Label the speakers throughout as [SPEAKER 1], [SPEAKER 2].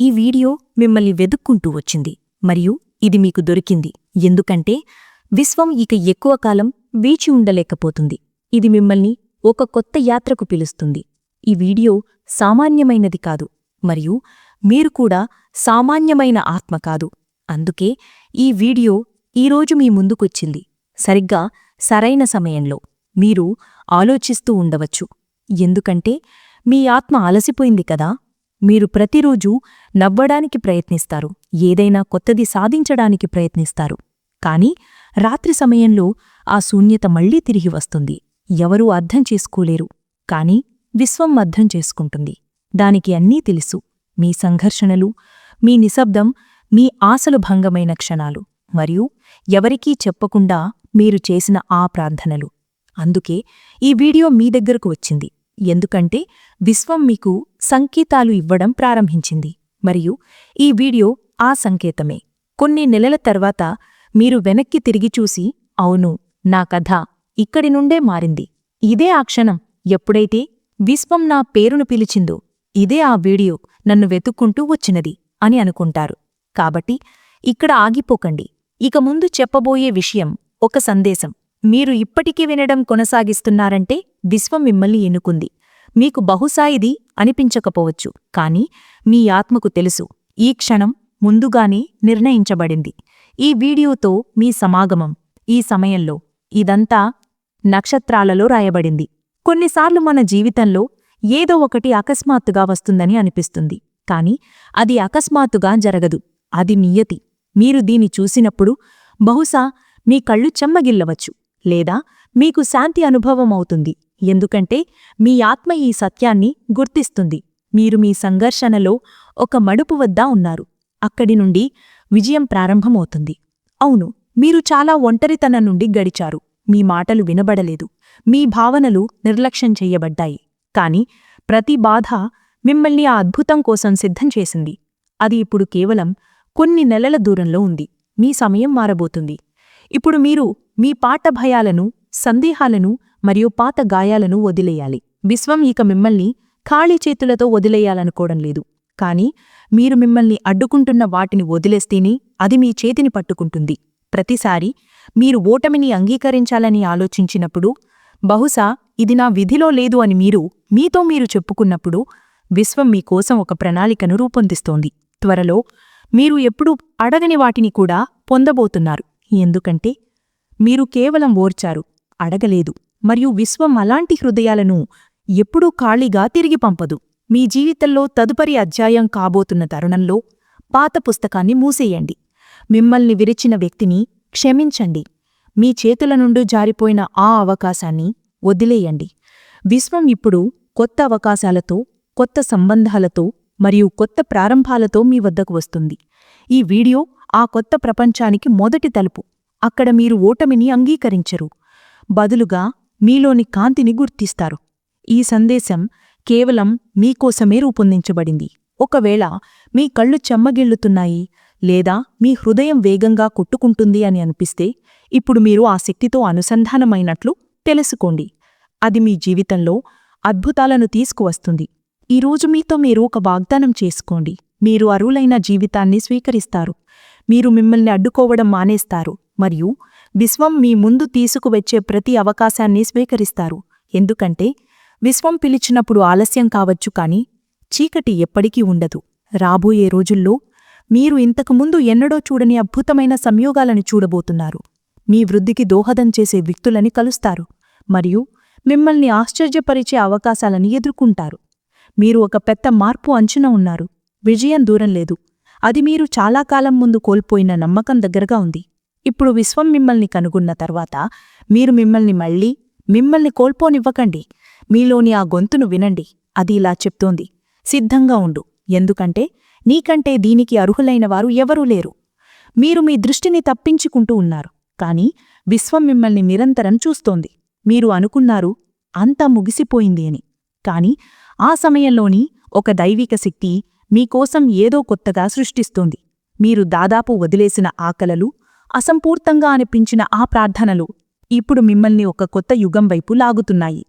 [SPEAKER 1] ఈ వీడియో మిమ్మల్ని వెదుక్కుంటూ వచ్చింది మరియు ఇది మీకు దొరికింది. ఎందుకంటే విశ్వం ఇక ఎక్కువ కాలం వేచి ఉండలేకపోతుంది. ఇది మిమ్మల్ని ఒక కొత్త యాత్రకు పిలుస్తుంది. ఈ వీడియో సామాన్యమైనది కాదు మరియు మీరు కూడా సామాన్యమైన ఆత్మ కాదు. అందుకే ఈ వీడియో ఈరోజు మీ ముందుకొచ్చింది. సరిగ్గా సరైన సమయంలో మీరు ఆలోచిస్తూ ఉండవచ్చు. ఎందుకంటే మీ ఆత్మ అలసిపోయింది కదా? మీరు ప్రతిరోజూ నవ్వడానికి ప్రయత్నిస్తారు. ఏదైనా కొత్తది సాధించడానికి ప్రయత్నిస్తారు. కాని రాత్రి సమయంలో ఆ శూన్యత మళ్ళీ తిరిగి వస్తుంది. ఎవరూ అర్థం చేసుకోలేరు. కాని విశ్వం అర్థం చేసుకుంటుంది. దానికి అన్నీ తెలుసు. మీ సంఘర్షణలు మీ నిశ్శబ్దం మీ ఆశలు భంగమైన క్షణాలు. మరియు ఎవరికీ చెప్పకుండా మీరు చేసిన ఆ ప్రార్థనలు. అందుకే ఈ వీడియో మీ దగ్గరకు వచ్చింది. ఎందుకంటే విశ్వం మీకు సంకేతాలు ఇవ్వడం ప్రారంభించింది. మరియు ఈ వీడియో ఆ సంకేతమే. కొన్ని నెలల తర్వాత మీరు వెనక్కి తిరిగి చూసి అవును నా కథ ఇక్కడి నుండే మారింది. ఇదే ఆ క్షణం. ఎప్పుడైతే విశ్వం నా పేరును పిలిచిందో ఇదే ఆ వీడియో నన్ను వెతుక్కుంటూ వచ్చినది అని అనుకుంటారు. కాబట్టి ఇక్కడ ఆగిపోకండి. ఇక ముందు చెప్పబోయే విషయం ఒక సందేశం. మీరు ఇప్పటికీ వినడం కొనసాగిస్తున్నారంటే విశ్వం మిమ్మల్ని ఎన్నుకుంది. మీకు బహుశా ఇది అనిపించకపోవచ్చు కాని మీ ఆత్మకు తెలుసు. ఈ క్షణం ముందుగానే నిర్ణయించబడింది. ఈ వీడియోతో మీ సమాగమం. ఈ సమయంలో ఇదంతా నక్షత్రాలలో రాయబడింది. కొన్నిసార్లు మన జీవితంలో ఏదో ఒకటి అకస్మాత్తుగా వస్తుందని అనిపిస్తుంది కాని అది అకస్మాత్తుగా జరగదు. అది నియతి. మీరు దీని చూసినప్పుడు బహుశా మీ కళ్ళు చెమ్మగిల్లవచ్చు. లేదా మీకు శాంతి అనుభవం అవుతుంది. ఎందుకంటే మీ ఆత్మ ఈ సత్యాన్ని గుర్తిస్తుంది. మీరు మీ సంఘర్షణలో ఒక మడుపు వద్ద ఉన్నారు. అక్కడి నుండి విజయం ప్రారంభమవుతుంది. అవును మీరు చాలా ఒంటరితనం నుండి గడిచారు. మీ మాటలు వినబడలేదు. మీ భావనలు నిర్లక్ష్యం చెయ్యబడ్డాయి కాని ప్రతి బాధ మిమ్మల్ని ఆ అద్భుతం కోసం సిద్ధం చేసింది. అది ఇప్పుడు కేవలం కొన్ని నెలల దూరంలో ఉంది. మీ సమయం మారబోతుంది. ఇప్పుడు మీరు మీ పాట భయాలను సందేహాలను మరియు పాత గాయాలను వదిలేయాలి. విశ్వం ఇక మిమ్మల్ని ఖాళీ చేతులతో వదిలేయాలనుకోవడం లేదు. కాని మీరు మిమ్మల్ని అడ్డుకుంటున్న వాటిని వదిలేస్తేనే అది మీ చేతిని పట్టుకుంటుంది. ప్రతిసారి మీరు ఓటమిని అంగీకరించాలని ఆలోచించినప్పుడు బహుశా ఇది నా విధిలో లేదు అని మీరు మీతో మీరు చెప్పుకున్నప్పుడు విశ్వం మీకోసం ఒక ప్రణాళికను రూపొందిస్తోంది. త్వరలో మీరు ఎప్పుడూ అడగని వాటిని కూడా పొందబోతున్నారు. ఎందుకంటే మీరు కేవలం ఓర్చారు అడగలేదు మరియు విశ్వం అలాంటి హృదయాలను ఎప్పుడూ ఖాళీగా తిరిగి పంపదు. మీ జీవితంలో తదుపరి అధ్యాయం కాబోతున్న తరుణంలో పాత పుస్తకాన్ని మూసేయండి. మిమ్మల్ని విరిచిన వ్యక్తిని క్షమించండి. మీ చేతుల నుండి జారిపోయిన ఆ అవకాశాన్ని వదిలేయండి. విశ్వం ఇప్పుడు కొత్త అవకాశాలతో కొత్త సంబంధాలతో మరియు కొత్త ప్రారంభాలతో మీ వద్దకు వస్తుంది. ఈ వీడియో ఆ కొత్త ప్రపంచానికి మొదటి తలుపు. అక్కడ మీరు ఓటమిని అంగీకరించరు. బదులుగా మీలోని కాంతిని గుర్తిస్తారు. ఈ సందేశం కేవలం మీకోసమే రూపొందించబడింది. ఒకవేళ మీ కళ్ళు చెమ్మగిల్లుతున్నాయి లేదా మీ హృదయం వేగంగా కొట్టుకుంటుంది అని అనిపిస్తే ఇప్పుడు మీరు ఆ శక్తితో అనుసంధానమైనట్లు తెలుసుకోండి. అది మీ జీవితంలో అద్భుతాలను తీసుకువస్తుంది. ఈరోజు మీతో మీరు ఒక వాగ్దానం చేసుకోండి. మీరు అరువులైన జీవితాన్ని స్వీకరిస్తారు. మీరు మిమ్మల్ని అడ్డుకోవడం మానేస్తారు. మరియు విశ్వం మీ ముందు తీసుకువచ్చే ప్రతి అవకాశాన్ని స్వీకరిస్తారు. ఎందుకంటే విశ్వం పిలిచినప్పుడు ఆలస్యం కావచ్చు కాని చీకటి ఎప్పటికీ ఉండదు. రాబోయే రోజుల్లో మీరు ఇంతకుముందు ఎన్నడో చూడని అద్భుతమైన సంయోగాలను చూడబోతున్నారు. మీ వృద్ధికి దోహదం చేసే వ్యక్తులని కలుస్తారు. మరియు మిమ్మల్ని ఆశ్చర్యపరిచే అవకాశాలను ఎదుర్కొంటారు. మీరు ఒక పెద్ద మార్పు అంచున ఉన్నారు. విజయం దూరం లేదు. అది మీరు చాలా కాలం ముందు కోల్పోయిన నమ్మకం దగ్గరగా ఉంది. ఇప్పుడు విశ్వం మిమ్మల్ని కనుగొన్న తర్వాత మీరు మిమ్మల్ని మళ్ళీ మిమ్మల్ని కోల్పోనివ్వకండి. మీలోని ఆ గొంతును వినండి. అది ఇలా చెప్తోంది. సిద్ధంగా ఉండు. ఎందుకంటే నీకంటే దీనికి అర్హులైన వారు ఎవరూ లేరు. మీరు మీ దృష్టిని తప్పించుకుంటూ ఉన్నారు. కాని విశ్వం మిమ్మల్ని నిరంతరం చూస్తోంది. మీరు అనుకున్నారు అంతా ముగిసిపోయింది అని. కాని ఆ సమయంలోని ఒక దైవిక శక్తి మీకోసం ఏదో కొత్తగా సృష్టిస్తోంది. మీరు దాదాపు వదిలేసిన ఆకలలు అసంపూర్తంగా అనిపించిన ఆ ప్రార్థనలు ఇప్పుడు మిమ్మల్ని ఒక కొత్త యుగం వైపు లాగుతున్నాయి.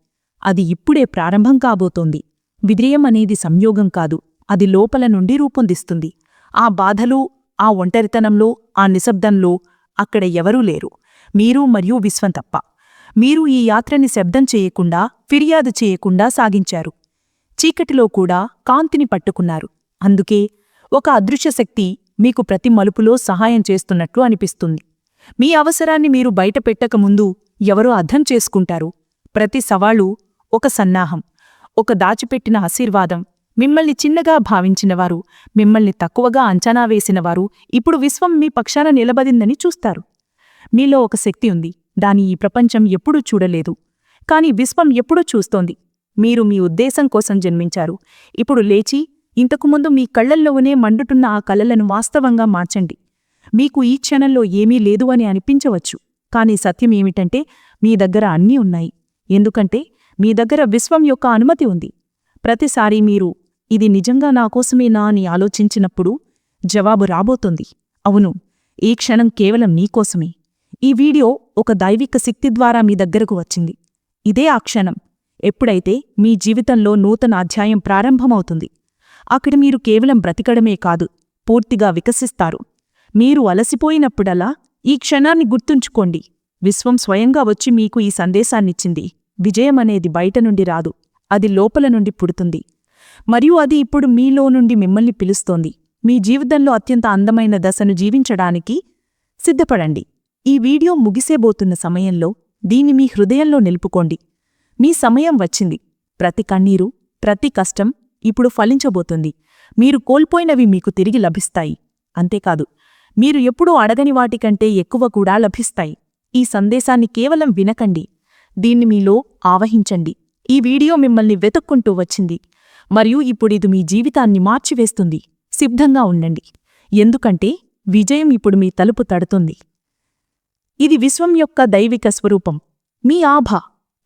[SPEAKER 1] అది ఇప్పుడే ప్రారంభం కాబోతోంది. విజయం అనేది సంయోగం కాదు.
[SPEAKER 2] అది లోపల నుండి రూపొందిస్తుంది. ఆ బాధలు ఆ ఒంటరితనంలో ఆ నిశ్శబ్దంలో అక్కడ ఎవరూ లేరు. మీరు మరియు విశ్వం తప్ప. మీరు ఈ యాత్రని శబ్దం చేయకుండా ఫిర్యాదు చేయకుండా సాగించారు. చీకటిలో కూడా కాంతిని పట్టుకున్నారు. అందుకే ఒక అదృశ్య శక్తి మీకు ప్రతి మలుపులో సహాయం చేస్తున్నట్లు అనిపిస్తుంది. మీ అవసరాన్ని మీరు బయటపెట్టకముందు ఎవరో అర్థం చేసుకుంటారు. ప్రతి సవాలు ఒక సన్నాహం ఒక దాచిపెట్టిన ఆశీర్వాదం. మిమ్మల్ని చిన్నగా భావించినవారు మిమ్మల్ని తక్కువగా అంచనా వేసినవారు ఇప్పుడు విశ్వం మీ పక్షాన నిలబడిందని చూస్తారు. మీలో ఒక శక్తి ఉంది దాని ఈ ప్రపంచం ఎప్పుడూ చూడలేదు. కాని విశ్వం ఎప్పుడూ చూస్తోంది. మీరు మీ ఉద్దేశం కోసం జన్మించారు. ఇప్పుడు లేచి ఇంతకుముందు మీ కళ్ళల్లోనే మండుటున్న ఆ కలలను వాస్తవంగా మార్చండి. మీకు ఈ క్షణంలో ఏమీ లేదు అని అనిపించవచ్చు. కాని సత్యం ఏమిటంటే మీ దగ్గర అన్నీ ఉన్నాయి. ఎందుకంటే మీ దగ్గర విశ్వం యొక్క అనుమతి ఉంది. ప్రతిసారి మీరు ఇది నిజంగా నాకోసమేనా అని ఆలోచించినప్పుడు జవాబు రాబోతుంది. అవును ఈ క్షణం కేవలం నీకోసమే ఈ వీడియో ఒక దైవిక శక్తి ద్వారా మీ దగ్గరకు వచ్చింది. ఇదే ఆ క్షణం. ఎప్పుడైతే మీ జీవితంలో నూతన అధ్యాయం ప్రారంభమవుతుంది. అక్కడ మీరు కేవలం బ్రతికడమే కాదు పూర్తిగా వికసిస్తారు. మీరు అలసిపోయినప్పుడలా ఈ క్షణాన్ని గుర్తుంచుకోండి. విశ్వం స్వయంగా వచ్చి మీకు ఈ సందేశాన్నిచ్చింది. విజయం అనేది బయట నుండి రాదు అది లోపల నుండి పుడుతుంది. మరియు అది ఇప్పుడు మీలో నుండి మిమ్మల్ని పిలుస్తోంది. మీ జీవితంలో అత్యంత అందమైన దశను జీవించడానికి సిద్ధపడండి. ఈ వీడియో ముగిసేబోతున్న సమయంలో దీన్ని మీ హృదయంలో నిలుపుకోండి. మీ సమయం వచ్చింది. ప్రతి కన్నీరు ప్రతి కష్టం ఇప్పుడు ఫలించబోతుంది. మీరు కోల్పోయినవి మీకు తిరిగి లభిస్తాయి. అంతేకాదు మీరు ఎప్పుడూ అడగని వాటికంటే ఎక్కువ కూడా లభిస్తాయి. ఈ సందేశాన్ని కేవలం వినకండి. దీన్ని మీలో ఆవహించండి. ఈ వీడియో మిమ్మల్ని వెతుక్కుంటూ వచ్చింది. మరియు ఇప్పుడిది మీ జీవితాన్ని మార్చివేస్తుంది. సిద్ధంగా ఉండండి. ఎందుకంటే విజయం ఇప్పుడు మీ తలుపు తడుతుంది. ఇది విశ్వం యొక్క దైవిక స్వరూపం. మీ ఆభ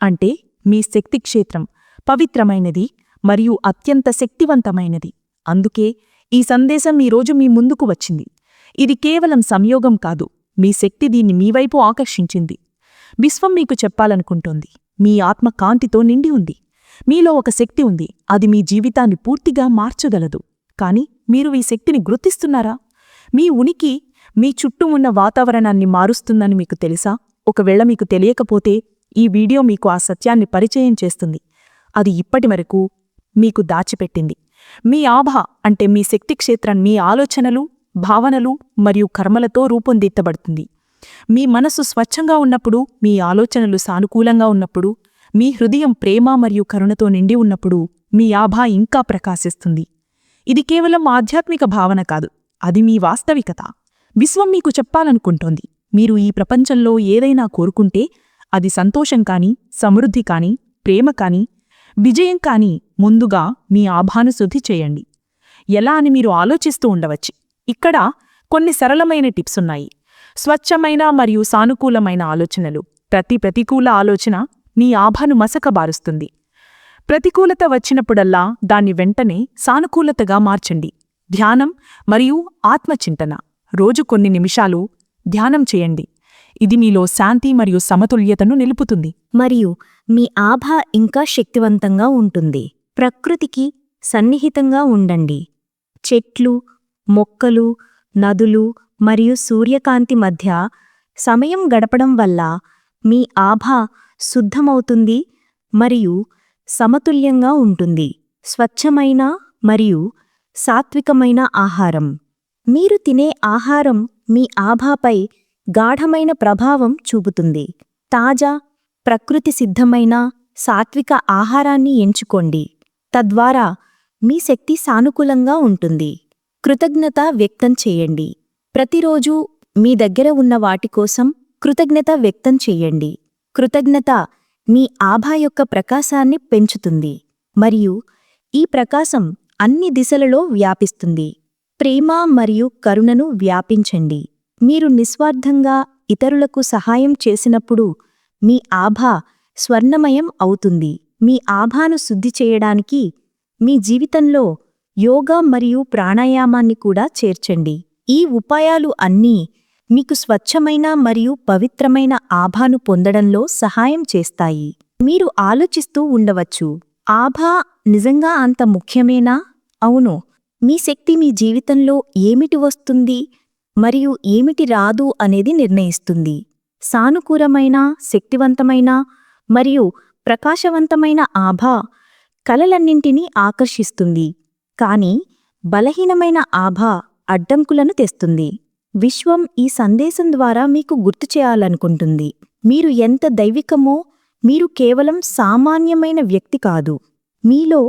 [SPEAKER 2] అంటే మీ శక్తి క్షేత్రం. పవిత్రమైనది మరియు అత్యంత శక్తివంతమైనది. అందుకే ఈ సందేశం ఈరోజు మీ ముందుకు వచ్చింది. ఇది కేవలం సంయోగం కాదు. మీ శక్తి దీన్ని మీవైపు ఆకర్షించింది. విశ్వం మీకు చెప్పాలనుకుంటోంది. మీ ఆత్మ కాంతితో నిండి ఉంది. మీలో ఒక శక్తి ఉంది. అది మీ జీవితాన్ని పూర్తిగా మార్చగలదు. కాని మీరు ఈ శక్తిని గుర్తిస్తున్నారా? మీ ఉనికి మీ చుట్టూ ఉన్న వాతావరణాన్ని మారుస్తుందని మీకు తెలుసా? ఒకవేళ మీకు తెలియకపోతే ఈ వీడియో మీకు ఆ సత్యాన్ని పరిచయం చేస్తుంది. అది ఇప్పటి వరకు మీకు దాచిపెట్టింది. మీ ఆభ అంటే మీ శక్తి క్షేత్రం మీ ఆలోచనలు భావనలు మరియు కర్మలతో రూపొందిత్తబడుతుంది మీ మనసు స్వచ్ఛంగా ఉన్నప్పుడు మీ ఆలోచనలు సానుకూలంగా ఉన్నప్పుడు మీ హృదయం ప్రేమ మరియు కరుణతో నిండి ఉన్నప్పుడు మీ ఆభ ఇంకా ప్రకాశిస్తుంది. ఇది కేవలం ఆధ్యాత్మిక భావన కాదు అది మీ వాస్తవికత. విశ్వం మీకు చెప్పాలనుకుంటోంది. మీరు ఈ ప్రపంచంలో ఏదైనా కోరుకుంటే అది సంతోషం కాని సమృద్ధి కాని ప్రేమ కాని విజయం కాని ముందుగా మీ ఆభాను శుద్ధి చేయండి. ఎలా అని మీరు ఆలోచిస్తూ ఉండవచ్చు. ఇక్కడ కొన్ని సరళమైన టిప్స్ ఉన్నాయి. స్వచ్ఛమైన మరియు సానుకూలమైన ఆలోచనలు. ప్రతి ప్రతికూల ఆలోచన మీ ఆభాను మసకబారుస్తుంది ప్రతికూలత వచ్చినప్పుడల్లా దాన్ని వెంటనే సానుకూలతగా మార్చండి. ధ్యానం మరియు ఆత్మచింతన. రోజు కొన్ని నిమిషాలు ధ్యానం చేయండి. ఇది మీలో శాంతి మరియు సమతుల్యతను నిలుపుతుంది.
[SPEAKER 1] మరియు మీ ఆభ ఇంకా శక్తివంతంగా ఉంటుంది. ప్రకృతికి సన్నిహితంగా ఉండండి. చెట్లు మొక్కలు నదులు మరియు సూర్యకాంతి మధ్య సమయం గడపడం వల్ల మీ ఆభ శుద్ధమవుతుంది మరియు సమతుల్యంగా ఉంటుంది. స్వచ్ఛమైన మరియు సాత్వికమైన ఆహారం. మీరు తినే ఆహారం మీ ఆభాపై గాఢమైన ప్రభావం చూపుతుంది. తాజా ప్రకృతి సిద్ధమైన సాత్విక ఆహారాన్ని ఎంచుకోండి. తద్వారా మీ శక్తి సానుకూలంగా ఉంటుంది. కృతజ్ఞత వ్యక్తం చేయండి. ప్రతిరోజూ మీ దగ్గర ఉన్న వాటి కోసం కృతజ్ఞత వ్యక్తం చేయండి. కృతజ్ఞత మీ ఆభా యొక్క ప్రకాశాన్ని పెంచుతుంది. మరియు ఈ ప్రకాశం అన్ని దిశలలో వ్యాపిస్తుంది. ప్రేమ మరియు కరుణను వ్యాపించండి. మీరు నిస్వార్థంగా ఇతరులకు సహాయం చేసినప్పుడు మీ ఆభా స్వర్ణమయం అవుతుంది. మీ ఆభాను శుద్ధి చేయడానికి మీ జీవితంలో యోగా మరియు ప్రాణాయామాన్ని కూడా చేర్చండి. ఈ ఉపాయాలు అన్నీ మీకు స్వచ్ఛమైన మరియు పవిత్రమైన ఆభాను పొందడంలో సహాయం చేస్తాయి. మీరు ఆలోచిస్తూ ఉండవచ్చు. ఆభా నిజంగా అంత ముఖ్యమేనా? అవును. మీ శక్తి మీ జీవితంలో ఏమిటి వస్తుంది? మరియు ఏమిటి రాదు అనేది నిర్ణయిస్తుంది. సానుకూలమైన శక్తివంతమైన మరియు ప్రకాశవంతమైన ఆభా కలలన్నింటినీ ఆకర్షిస్తుంది. కాని బలహీనమైన ఆభా అడ్డంకులను తెస్తుంది. విశ్వం ఈ సందేశం ద్వారా మీకు గుర్తు చేయాలనుకుంటుంది. మీరు ఎంత దైవికమో మీరు కేవలం సామాన్యమైన వ్యక్తి కాదు. మీలో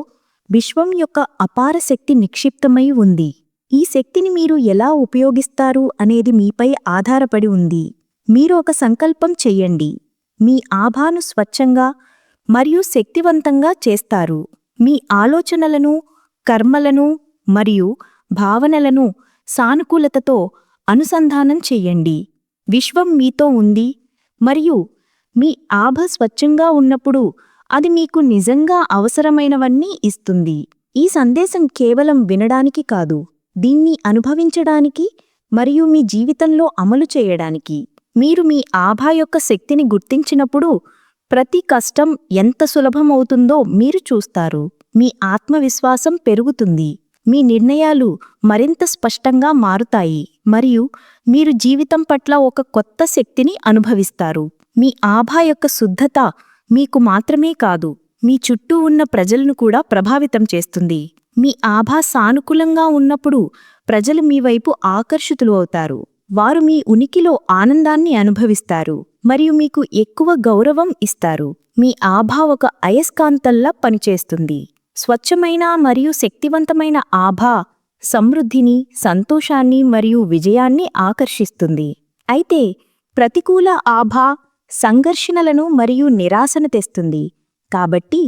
[SPEAKER 1] విశ్వం యొక్క అపార శక్తి నిక్షిప్తమై ఉంది. ఈ శక్తిని మీరు ఎలా ఉపయోగిస్తారు అనేది మీపై ఆధారపడి ఉంది. మీరు ఒక సంకల్పం చెయ్యండి మీ ఆభాను స్వచ్ఛంగా మరియు శక్తివంతంగా చేస్తారు. మీ ఆలోచనలను కర్మలను మరియు భావనలను సానుకూలతతో అనుసంధానం చెయ్యండి విశ్వం మీతో ఉంది మరియు మీ ఆభ స్వచ్ఛంగా ఉన్నప్పుడు అది మీకు నిజంగా అవసరమైనవన్నీ ఇస్తుంది. ఈ సందేశం కేవలం వినడానికి కాదు దీన్ని అనుభవించడానికి మరియు మీ జీవితంలో అమలు చేయడానికి మీరు మీ ఆభా యొక్క శక్తిని గుర్తించినప్పుడు ప్రతి కష్టం ఎంత సులభమవుతుందో మీరు చూస్తారు. మీ ఆత్మవిశ్వాసం పెరుగుతుంది. మీ నిర్ణయాలు మరింత స్పష్టంగా మారుతాయి మరియు మీరు జీవితం పట్ల ఒక కొత్త శక్తిని అనుభవిస్తారు. మీ ఆభా యొక్క శుద్ధత మీకు మాత్రమే కాదు మీ చుట్టూ ఉన్న ప్రజలను కూడా ప్రభావితం చేస్తుంది. మీ ఆభా సానుకూలంగా ఉన్నప్పుడు ప్రజలు మీ వైపు ఆకర్షితులు అవుతారు. వారు మీ ఉనికిలో ఆనందాన్ని అనుభవిస్తారు. మరియు మీకు ఎక్కువ గౌరవం ఇస్తారు. మీ ఆభా ఒక అయస్కాంతంలా పనిచేస్తుంది. స్వచ్ఛమైన మరియు శక్తివంతమైన ఆభా సమృద్ధిని సంతోషాన్ని మరియు విజయాన్ని ఆకర్షిస్తుంది. అయితే ప్రతికూల ఆభా సంఘర్షణలను మరియు నిరాశను తెస్తుంది. కాబట్టి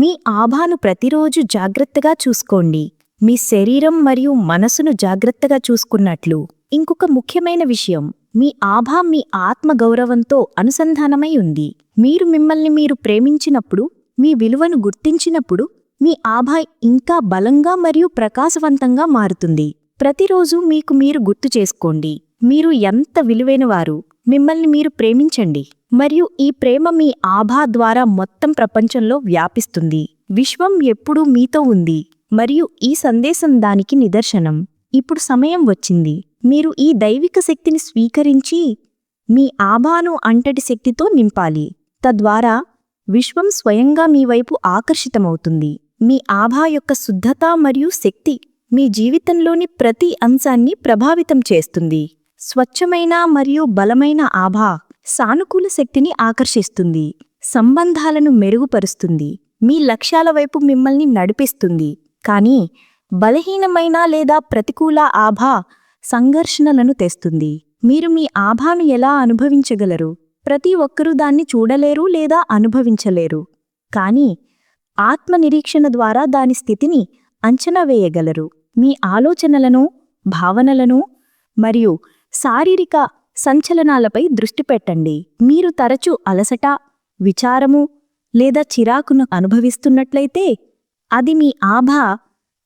[SPEAKER 1] మీ ఆభాను ప్రతిరోజు జాగ్రత్తగా చూసుకోండి. మీ శరీరం మరియు మనసును జాగ్రత్తగా చూసుకున్నట్లు. ఇంకొక ముఖ్యమైన విషయం మీ ఆభా మీ ఆత్మగౌరవంతో అనుసంధానమై ఉంది. మీరు మిమ్మల్ని మీరు ప్రేమించినప్పుడు మీ విలువను గుర్తించినప్పుడు మీ ఆభా ఇంకా బలంగా మరియు ప్రకాశవంతంగా మారుతుంది. ప్రతిరోజు మీకు మీరు గుర్తు చేసుకోండి. మీరు ఎంత విలువైనవారు మిమ్మల్ని మీరు ప్రేమించండి. మరియు ఈ ప్రేమ మీ ఆభా ద్వారా మొత్తం ప్రపంచంలో వ్యాపిస్తుంది. విశ్వం ఎప్పుడూ మీతో ఉంది. మరియు ఈ సందేశం దానికి నిదర్శనం. ఇప్పుడు సమయం వచ్చింది. మీరు ఈ దైవిక శక్తిని స్వీకరించి మీ ఆభాను అంటటి శక్తితో నింపాలి. తద్వారా విశ్వం స్వయంగా మీ వైపు ఆకర్షితమవుతుంది. మీ ఆభా యొక్క శుద్ధత మరియు శక్తి మీ జీవితంలోని ప్రతి అంశాన్ని ప్రభావితం చేస్తుంది. స్వచ్ఛమైన మరియు బలమైన ఆభా సానుకూల శక్తిని ఆకర్షిస్తుంది. సంబంధాలను మెరుగుపరుస్తుంది. మీ లక్ష్యాల వైపు మిమ్మల్ని నడిపిస్తుంది. కానీ బలహీనమైన లేదా ప్రతికూల ఆభా సంఘర్షణలను తెస్తుంది. మీరు మీ ఆభాను ఎలా అనుభవించగలరు? ప్రతి ఒక్కరూ దాన్ని చూడలేరు లేదా అనుభవించలేరు. కానీ ఆత్మనిరీక్షణ ద్వారా దాని స్థితిని అంచనా వేయగలరు. మీ ఆలోచనలను భావనలను మరియు శారీరక సంచలనాలపై దృష్టి పెట్టండి. మీరు తరచూ అలసట విచారము లేదా చిరాకును అనుభవిస్తున్నట్లయితే అది మీ ఆభా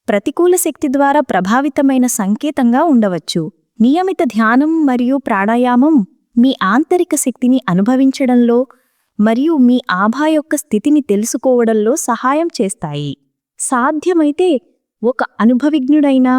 [SPEAKER 1] ప్రతికూల శక్తి ద్వారా ప్రభావితమైన సంకేతంగా ఉండవచ్చు. నియమిత ధ్యానం మరియు ప్రాణాయామం మీ ఆంతరిక శక్తిని అనుభవించడంలో మరియు మీ ఆభా యొక్క స్థితిని తెలుసుకోవడంలో సహాయం చేస్తాయి. సాధ్యమైతే ఒక అనుభవిజ్ఞుడైన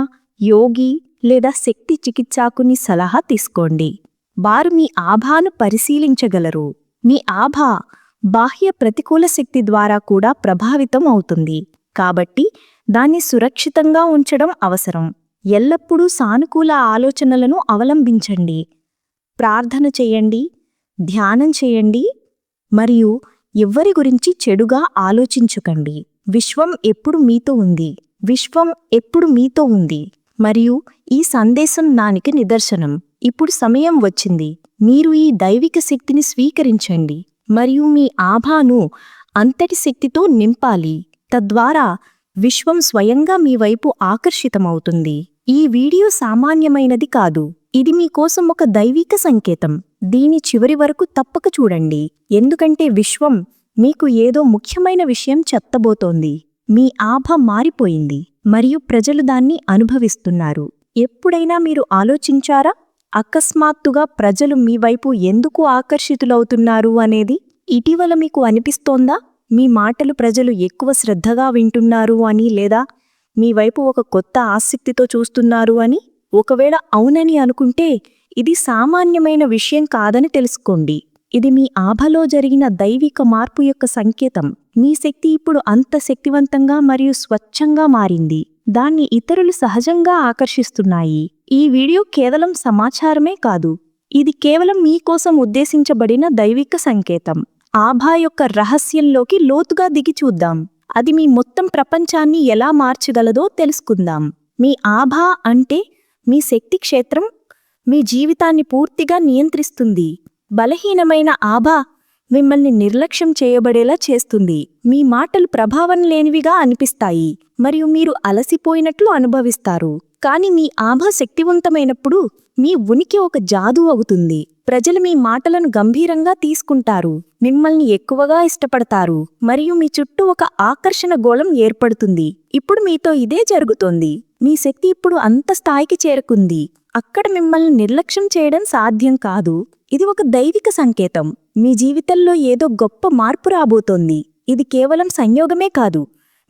[SPEAKER 1] యోగి లేదా శక్తి చికిత్సాకుని సలహా తీసుకోండి. వారు మీ ఆభాను పరిశీలించగలరు. మీ ఆభా బాహ్య ప్రతికూల శక్తి ద్వారా కూడా ప్రభావితం అవుతుంది. కాబట్టి దాన్ని సురక్షితంగా ఉంచడం అవసరం. ఎల్లప్పుడూ సానుకూల ఆలోచనలను అవలంబించండి. ప్రార్థన చేయండి. ధ్యానం చేయండి. మరియు ఎవ్వరి గురించి చెడుగా ఆలోచించుకండి. విశ్వం ఎప్పుడు మీతో ఉంది? విశ్వం ఎప్పుడు మీతో ఉంది? మరియు ఈ సందేశం దానికి నిదర్శనం. ఇప్పుడు సమయం వచ్చింది. మీరు ఈ దైవిక శక్తిని స్వీకరించండి. మరియు మీ ఆభాను అంతటి శక్తితో నింపాలి. తద్వారా విశ్వం స్వయంగా మీ వైపు ఆకర్షితమవుతుంది. ఈ వీడియో సామాన్యమైనది కాదు. ఇది మీకోసం ఒక దైవిక సంకేతం. దీని చివరి వరకు తప్పక చూడండి. ఎందుకంటే విశ్వం మీకు ఏదో ముఖ్యమైన విషయం చెత్తబోతోంది మీ ఆభ మారిపోయింది. మరియు ప్రజలు దాన్ని అనుభవిస్తున్నారు. ఎప్పుడైనా మీరు ఆలోచించారా? అకస్మాత్తుగా ప్రజలు మీ వైపు ఎందుకు ఆకర్షితులవుతున్నారు అనేది ఇటీవల మీకు అనిపిస్తోందా? మీ మాటలు ప్రజలు ఎక్కువ శ్రద్ధగా వింటున్నారు అని లేదా మీ వైపు ఒక కొత్త ఆసక్తితో చూస్తున్నారు అని? ఒకవేళ అవునని అనుకుంటే ఇది సామాన్యమైన విషయం కాదని తెలుసుకోండి. ఇది మీ ఆభలో జరిగిన దైవిక మార్పు యొక్క సంకేతం. మీ శక్తి ఇప్పుడు అంత శక్తివంతంగా మరియు స్వచ్ఛంగా మారింది. దాన్ని ఇతరులు సహజంగా ఆకర్షిస్తున్నాయి. ఈ వీడియో కేవలం సమాచారమే కాదు ఇది కేవలం మీకోసం ఉద్దేశించబడిన దైవిక సంకేతం. ఆభా యొక్క రహస్యంలోకి లోతుగా దిగి చూద్దాం. అది మీ మొత్తం ప్రపంచాన్ని ఎలా మార్చగలదో తెలుసుకుందాం. మీ ఆభా అంటే మీ శక్తి క్షేత్రం మీ జీవితాన్ని పూర్తిగా నియంత్రిస్తుంది. బలహీనమైన ఆభా మిమ్మల్ని నిర్లక్ష్యం చేయబడేలా చేస్తుంది. మీ మాటలు ప్రభావం లేనివిగా అనిపిస్తాయి మరియు మీరు అలసిపోయినట్లు అనుభవిస్తారు. కానీ మీ ఆభ శక్తివంతమైనప్పుడు మీ ఉనికి ఒక జాదు అవుతుంది. ప్రజలు మీ మాటలను గంభీరంగా తీసుకుంటారు. మిమ్మల్ని ఎక్కువగా ఇష్టపడతారు. మరియు మీ చుట్టూ ఒక ఆకర్షణ గోళం ఏర్పడుతుంది. ఇప్పుడు మీతో ఇదే జరుగుతోంది. మీ శక్తి ఇప్పుడు అంత స్థాయికి చేరుకుంది. అక్కడ మిమ్మల్ని నిర్లక్ష్యం చేయడం సాధ్యం కాదు. ఇది ఒక దైవిక సంకేతం. మీ జీవితంలో ఏదో గొప్ప మార్పు రాబోతోంది. ఇది కేవలం సంయోగమే కాదు.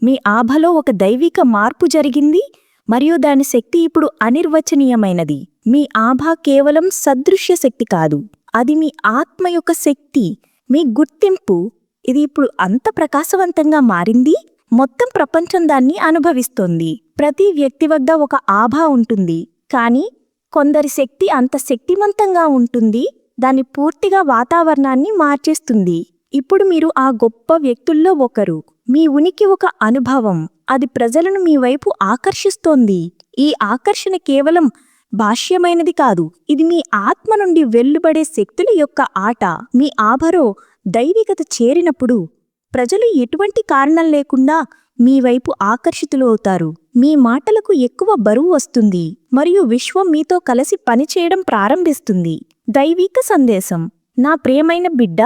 [SPEAKER 1] మీ ఆభలో ఒక దైవిక మార్పు జరిగింది. మరియు దాని శక్తి ఇప్పుడు అనిర్వచనీయమైనది. మీ ఆభా కేవలం సదృశ్య శక్తి కాదు. అది మీ ఆత్మ యొక్క శక్తి. మీ గుర్తింపు. ఇది ఇప్పుడు అంత ప్రకాశవంతంగా మారింది. మొత్తం ప్రపంచం దాన్ని అనుభవిస్తోంది. ప్రతి వ్యక్తి వద్ద ఒక ఆభా ఉంటుంది. కానీ కొందరి శక్తి అంత శక్తివంతంగా ఉంటుంది. దాన్ని పూర్తిగా వాతావరణాన్ని మార్చేస్తుంది. ఇప్పుడు మీరు ఆ గొప్ప వ్యక్తుల్లో ఒకరు. మీ ఉనికి ఒక అనుభవం. అది ప్రజలను మీ వైపు ఆకర్షిస్తోంది. ఈ ఆకర్షణ కేవలం భాష్యమైనది కాదు ఇది మీ ఆత్మ నుండి వెల్లుబడే శక్తుల యొక్క ఆట. మీ ఆభరో దైవికత చేరినప్పుడు ప్రజలు ఎటువంటి కారణం లేకుండా మీ వైపు ఆకర్షితులు అవుతారు మీ మాటలకు ఎక్కువ బరువు వస్తుంది మరియు విశ్వం మీతో కలిసి పనిచేయడం ప్రారంభిస్తుంది. దైవిక సందేశం. నా ప్రియమైన బిడ్డ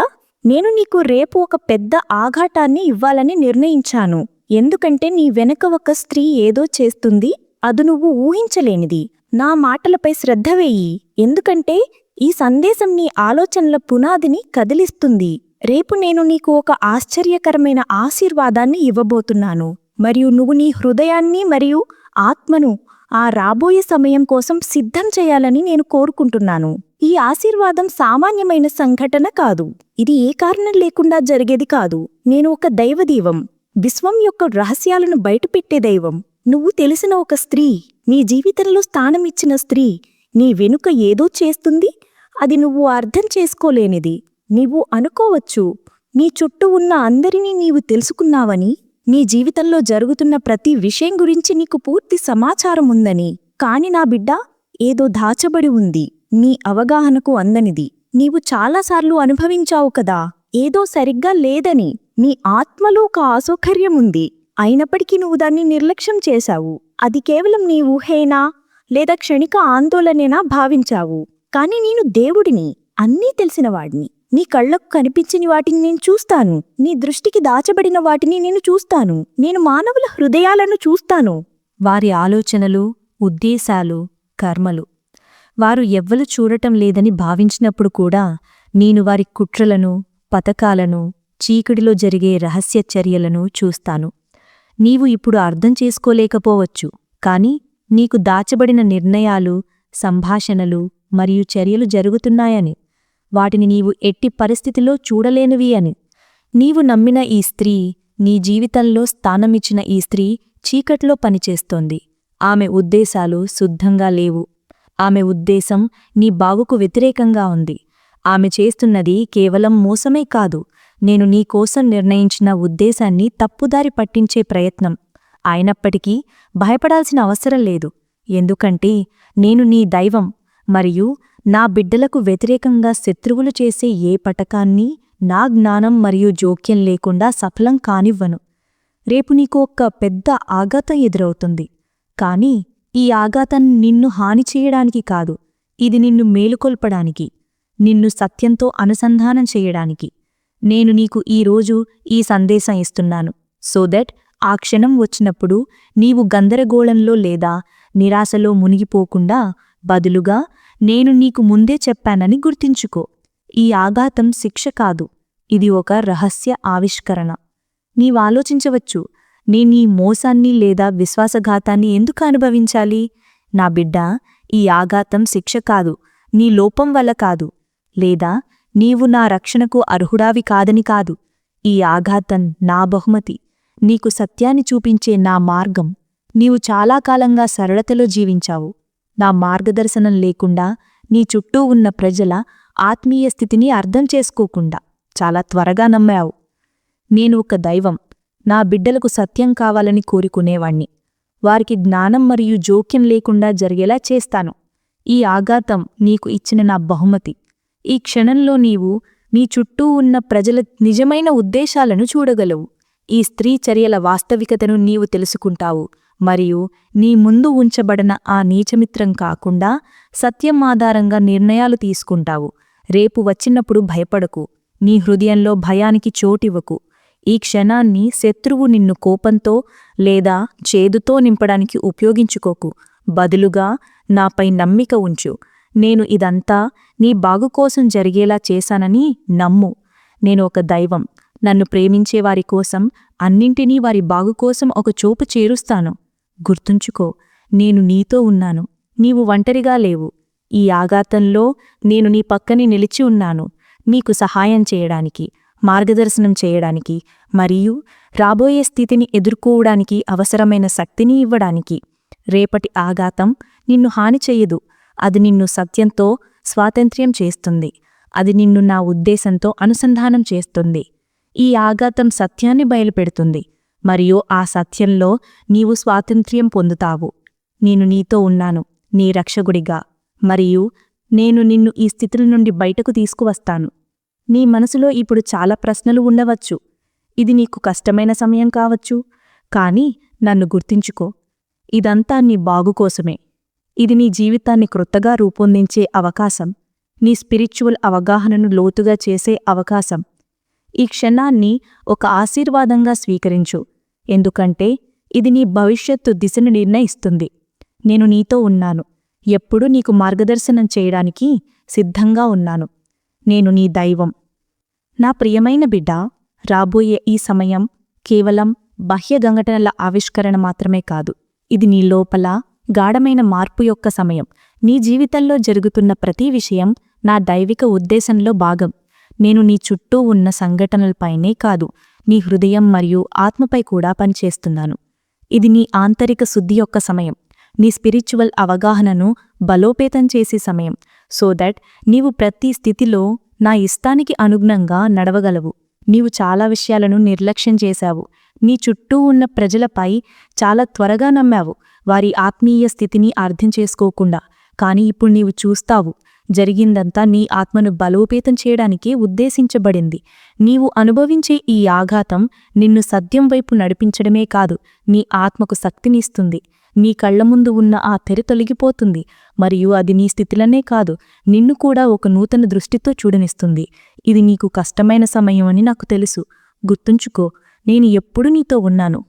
[SPEAKER 1] నేను నీకు రేపు ఒక పెద్ద ఆఘాటాన్ని ఇవ్వాలని నిర్ణయించాను. ఎందుకంటే నీ వెనక ఒక స్త్రీ ఏదో చేస్తుంది అది నువ్వు ఊహించలేనిది. నా మాటలపై శ్రద్ధ వేయి. ఎందుకంటే ఈ సందేశం నీ ఆలోచనల పునాదిని కదిలిస్తుంది. రేపు నేను నీకు ఒక ఆశ్చర్యకరమైన ఆశీర్వాదాన్ని ఇవ్వబోతున్నాను. మరియు నువ్వు నీ హృదయాన్ని మరియు ఆత్మను ఆ రాబోయే సమయం కోసం సిద్ధం చేయాలని నేను కోరుకుంటున్నాను. ఈ ఆశీర్వాదం సామాన్యమైన సంఘటన కాదు. ఇది ఏ కారణం లేకుండా జరిగేది కాదు. నేను ఒక దైవదీవం. విశ్వం యొక్క రహస్యాలను బయటపెట్టే దైవం. నువ్వు తెలిసిన ఒక స్త్రీ నీ జీవితంలో స్థానమిచ్చిన స్త్రీ నీ వెనుక ఏదో చేస్తుంది అది నువ్వు అర్థం చేసుకోలేనిది. నీవు అనుకోవచ్చు నీ చుట్టూ ఉన్న అందరినీ నీవు తెలుసుకున్నావని నీ జీవితంలో జరుగుతున్న ప్రతి విషయం గురించి నీకు పూర్తి సమాచారం ఉందని. కాని నా బిడ్డ ఏదో దాచబడి ఉంది నీ అవగాహనకు అందనిది నీవు చాలాసార్లు అనుభవించావు కదా ఏదో సరిగ్గా లేదని. నీ ఆత్మలో ఒక అసౌకర్యం ఉంది. అయినప్పటికీ నువ్వు దాన్ని నిర్లక్ష్యం చేశావు. అది కేవలం నీ ఊహేనా లేదా క్షణిక ఆందోళనేనా భావించావు? కాని నేను దేవుడిని అన్నీ తెలిసినవాడిని నీ కళ్ళకు కనిపించని వాటిని నేను చూస్తాను. నీ దృష్టికి దాచబడిన వాటిని నేను చూస్తాను. నేను మానవుల హృదయాలను చూస్తాను.
[SPEAKER 3] వారి ఆలోచనలు ఉద్దేశాలు కర్మలు. వారు ఎవ్వలు చూడటం లేదని భావించినప్పుడు కూడా నేను వారి కుట్రలను పతకాలను చీకటిలో జరిగే రహస్య చర్యలను చూస్తాను. నీవు ఇప్పుడు అర్థం చేసుకోలేకపోవచ్చు కాని నీకు దాచబడిన నిర్ణయాలు సంభాషణలు మరియు చర్యలు జరుగుతున్నాయని వాటిని నీవు ఎట్టి పరిస్థితిలో చూడలేనివి అని. నీవు నమ్మిన ఈ స్త్రీ నీ జీవితంలో స్థానమిచ్చిన ఈ స్త్రీ చీకట్లో పనిచేస్తోంది. ఆమె ఉద్దేశాలు శుద్ధంగా లేవు. ఆమె ఉద్దేశం నీ బాగుకు వ్యతిరేకంగా ఉంది. ఆమె చేస్తున్నది కేవలం మోసమే కాదు. నేను నీకోసం నిర్ణయించిన ఉద్దేశాన్ని తప్పుదారి పట్టించే ప్రయత్నం. అయినప్పటికీ భయపడాల్సిన అవసరం లేదు. ఎందుకంటే నేను నీ దైవం మరియు నా బిడ్డలకు వ్యతిరేకంగా శత్రువులు చేసే ఏ పటకాన్ని నా జ్ఞానం మరియు జోక్యం లేకుండా సఫలం కానివ్వను. రేపు నీకు ఒక్క పెద్ద ఆఘాతం ఎదురవుతుంది. కాని ఈ ఆఘాతం నిన్ను హాని చేయడానికి కాదు. ఇది నిన్ను మేలుకొల్పడానికి నిన్ను సత్యంతో అనుసంధానం చేయడానికి. నేను నీకు ఈరోజు ఈ సందేశం ఇస్తున్నాను. సో దట్ ఆ క్షణం వచ్చినప్పుడు నీవు గందరగోళంలో లేదా నిరాశలో మునిగిపోకుండా బదులుగా నేను నీకు ముందే చెప్పానని గుర్తించుకో. ఈ ఆఘాతం శిక్ష కాదు. ఇది ఒక రహస్య ఆవిష్కరణ. నీవాలోచించవచ్చు నేనీ మోసాన్ని లేదా విశ్వాసఘాతాన్ని ఎందుకు అనుభవించాలి? నా బిడ్డ ఈ ఆఘాతం శిక్ష కాదు నీ లోపం వల్ల కాదు. లేదా నీవు నా రక్షణకు అర్హుడావి కాదని కాదు. ఈ ఆఘాతం నా బహుమతి. నీకు సత్యాన్ని చూపించే నా మార్గం. నీవు చాలా కాలంగా సరళతలో జీవించావు. నా మార్గదర్శనం లేకుండా నీ చుట్టూ ఉన్న ప్రజల ఆత్మీయ స్థితిని అర్థం చేసుకోకుండా చాలా త్వరగా నమ్మావు. నేను ఒక దైవం. నా బిడ్డలకు సత్యం కావాలని కోరుకునేవాణ్ణి. వారికి జ్ఞానం మరియు జోక్యం లేకుండా జరిగేలా చేస్తాను. ఈ ఆఘాతం నీకు ఇచ్చిన నా బహుమతి. ఈ క్షణంలో నీవు నీ చుట్టూ ఉన్న ప్రజల నిజమైన ఉద్దేశాలను చూడగలవు. ఈ స్త్రీ చర్యల వాస్తవికతను నీవు తెలుసుకుంటావు. మరియు నీ ముందు ఉంచబడిన ఆ నీచమిత్రం కాకుండా సత్యం ఆధారంగా నిర్ణయాలు తీసుకుంటావు. రేపు వచ్చినప్పుడు భయపడకు. నీ హృదయంలో భయానికి చోటివ్వకు. ఈ క్షణాన్ని శత్రువు నిన్ను కోపంతో లేదా చేదుతో నింపడానికి ఉపయోగించుకోకు. బదులుగా నాపై నమ్మిక ఉంచు. నేను ఇదంతా నీ బాగుకోసం జరిగేలా చేశానని నమ్ము. నేను ఒక దైవం. నన్ను ప్రేమించే వారి కోసం అన్నింటినీ వారి బాగుకోసం ఒక చూపు చేరుస్తాను. గుర్తుంచుకో నేను నీతో ఉన్నాను. నీవు ఒంటరిగా లేవు. ఈ ఆఘాతంలో నేను నీ పక్కని నిలిచి ఉన్నాను. నీకు సహాయం చేయడానికి మార్గదర్శనం చేయడానికి మరియు రాబోయే స్థితిని ఎదుర్కోవడానికి అవసరమైన శక్తిని ఇవ్వడానికి. రేపటి ఆఘాతం నిన్ను హాని చెయ్యదు అది నిన్ను సత్యంతో స్వాతంత్ర్యం చేస్తుంది. అది నిన్ను నా ఉద్దేశంతో అనుసంధానం చేస్తుంది. ఈ ఆఘాతం సత్యాన్ని బయలుపెడుతుంది. మరియు ఆ సత్యంలో నీవు స్వాతంత్ర్యం పొందుతావు. నేను నీతో ఉన్నాను. నీ రక్షకుడిగా. మరియు నేను నిన్ను ఈ స్థితుల నుండి బయటకు తీసుకువస్తాను. నీ మనసులో ఇప్పుడు చాలా ప్రశ్నలు ఉండవచ్చు. ఇది నీకు కష్టమైన సమయం కావచ్చు. కాని నన్ను గుర్తించుకో. ఇదంతా నీ బాగు కోసమే. ఇది నీ జీవితాన్ని క్రొత్తగా రూపొందించే అవకాశం. నీ స్పిరిచువల్ అవగాహనను లోతుగా చేసే అవకాశం. ఈ క్షణాన్ని ఒక ఆశీర్వాదంగా స్వీకరించు. ఎందుకంటే ఇది నీ భవిష్యత్తు దిశను నిర్ణయిస్తుంది. నేను నీతో ఉన్నాను. ఎప్పుడూ నీకు మార్గదర్శనం చేయడానికి సిద్ధంగా ఉన్నాను. నేను నీ దైవం. నా ప్రియమైన బిడ్డ రాబోయే ఈ సమయం కేవలం బాహ్య గంఘటనల ఆవిష్కరణ మాత్రమే కాదు. ఇది నీ లోపల గాఢమైన మార్పు యొక్క సమయం. నీ జీవితంలో జరుగుతున్న ప్రతి విషయం నా దైవిక ఉద్దేశంలో భాగం. నేను నీ చుట్టూ ఉన్న సంఘటనలపైనే కాదు నీ హృదయం మరియు ఆత్మపై కూడా పనిచేస్తున్నాను. ఇది నీ ఆంతరిక శుద్ధి యొక్క సమయం. నీ స్పిరిచువల్ అవగాహనను బలోపేతం చేసే సమయం. సో దట్ నీవు ప్రతి స్థితిలో నా ఇష్టానికి అనుగుణంగా నడవగలవు. నీవు చాలా విషయాలను నిర్లక్ష్యం చేశావు. నీ చుట్టూ ఉన్న ప్రజలపై చాలా త్వరగా నమ్మావు. వారి ఆత్మీయ స్థితిని అర్థం చేసుకోకుండా. కాని ఇప్పుడు నీవు చూస్తావు. జరిగిందంతా నీ ఆత్మను బలోపేతం చేయడానికే ఉద్దేశించబడింది. నీవు అనుభవించే ఈ ఆఘాతం నిన్ను సత్యం వైపు నడిపించడమే కాదు నీ ఆత్మకు శక్తినిస్తుంది. నీ కళ్ళ ముందు ఉన్న ఆ తెర తొలగిపోతుంది. మరియు అది నీ స్థితిలనే కాదు నిన్ను కూడా ఒక నూతన దృష్టితో చూడనిస్తుంది. ఇది నీకు కష్టమైన సమయం అని నాకు తెలుసు. గుర్తుంచుకో నేను ఎప్పుడు నీతో ఉన్నాను.